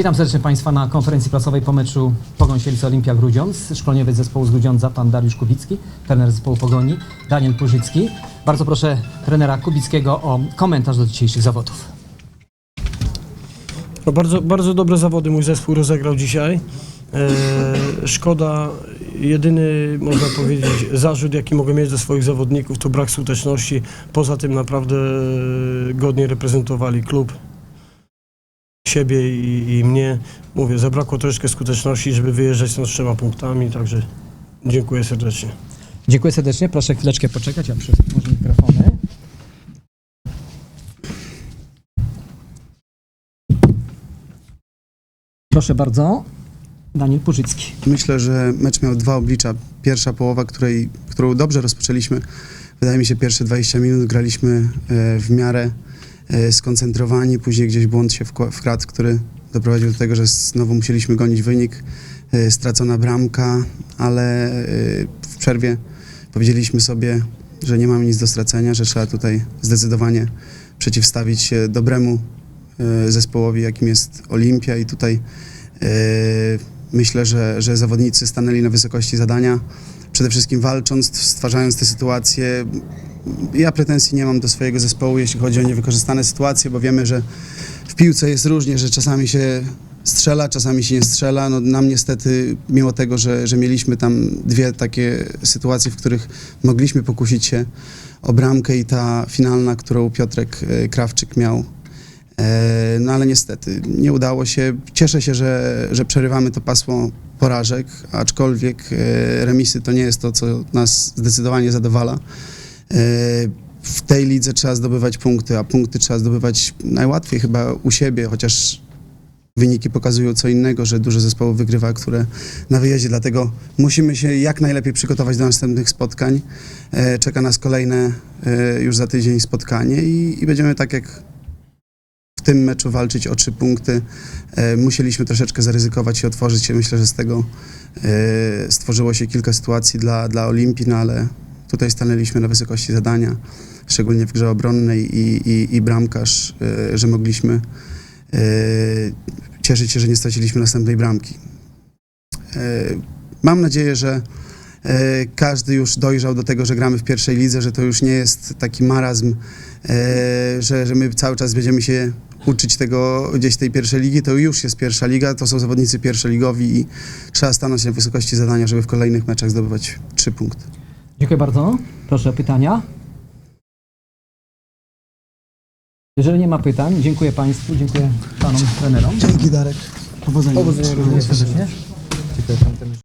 Witam serdecznie Państwa na konferencji prasowej po meczu Pogoń Sielce Olimpia Grudziądz. Szkoleniowiec zespołu z Grudziądza, pan Dariusz Kubicki, trener zespołu Pogoni, Daniel Purzycki. Bardzo proszę trenera Kubickiego o komentarz do dzisiejszych zawodów. No bardzo, bardzo dobre zawody mój zespół rozegrał dzisiaj. E, szkoda, jedyny można powiedzieć zarzut jaki mogę mieć do swoich zawodników to brak skuteczności. Poza tym naprawdę e, godnie reprezentowali klub, siebie i, i mnie. Mówię, zabrakło troszeczkę skuteczności, żeby wyjeżdżać z trzema punktami, także dziękuję serdecznie. Dziękuję serdecznie. Proszę chwileczkę poczekać, ja przełożę mikrofony. Proszę bardzo, Daniel Purzycki. Myślę, że mecz miał dwa oblicza. Pierwsza połowa, której, którą dobrze rozpoczęliśmy, wydaje mi się pierwsze 20 minut graliśmy e, w miarę skoncentrowani, później gdzieś błąd się wkradł, który doprowadził do tego, że znowu musieliśmy gonić wynik, e, stracona bramka, ale e, w przerwie powiedzieliśmy sobie, że nie mamy nic do stracenia, że trzeba tutaj zdecydowanie przeciwstawić się dobremu e, zespołowi, jakim jest Olimpia. I tutaj e, myślę, że, że zawodnicy stanęli na wysokości zadania, przede wszystkim walcząc, stwarzając te sytuacje. Ja pretensji nie mam do swojego zespołu, jeśli chodzi o niewykorzystane sytuacje, bo wiemy, że w piłce jest różnie, że czasami się strzela, czasami się nie strzela. No, nam niestety, mimo tego, że, że mieliśmy tam dwie takie sytuacje, w których mogliśmy pokusić się o bramkę i ta finalna, którą Piotrek e, Krawczyk miał, No ale niestety nie udało się. Cieszę się, że, że przerywamy to pasmo porażek, aczkolwiek e, remisy to nie jest to, co nas zdecydowanie zadowala. E, W tej lidze trzeba zdobywać punkty, a punkty trzeba zdobywać najłatwiej chyba u siebie, chociaż wyniki pokazują co innego, że dużo zespołów wygrywa, które na wyjeździe, dlatego musimy się jak najlepiej przygotować do następnych spotkań. E, Czeka nas kolejne e, już za tydzień spotkanie i, i będziemy tak jak w tym meczu walczyć o trzy punkty. E, musieliśmy troszeczkę zaryzykować i otworzyć się. Myślę, że z tego e, stworzyło się kilka sytuacji dla, dla Olimpii, no ale tutaj stanęliśmy na wysokości zadania, szczególnie w grze obronnej i, i, i bramkarz, e, że mogliśmy cieszyć się, że nie straciliśmy następnej bramki. Mam nadzieję, że każdy już dojrzał do tego, że gramy w pierwszej lidze, że to już nie jest taki marazm, e, że, że my cały czas będziemy się uczyć tego gdzieś tej pierwszej ligi, to już jest pierwsza liga, to są zawodnicy pierwszoligowi i trzeba stanąć na wysokości zadania, żeby w kolejnych meczach zdobywać trzy punkty. Dziękuję bardzo. Proszę o pytania. Jeżeli nie ma pytań, dziękuję Państwu, dziękuję Panom trenerom. Dzięki Darek. Powodzenia. Powodzenia również serdecznie. Dziękuję.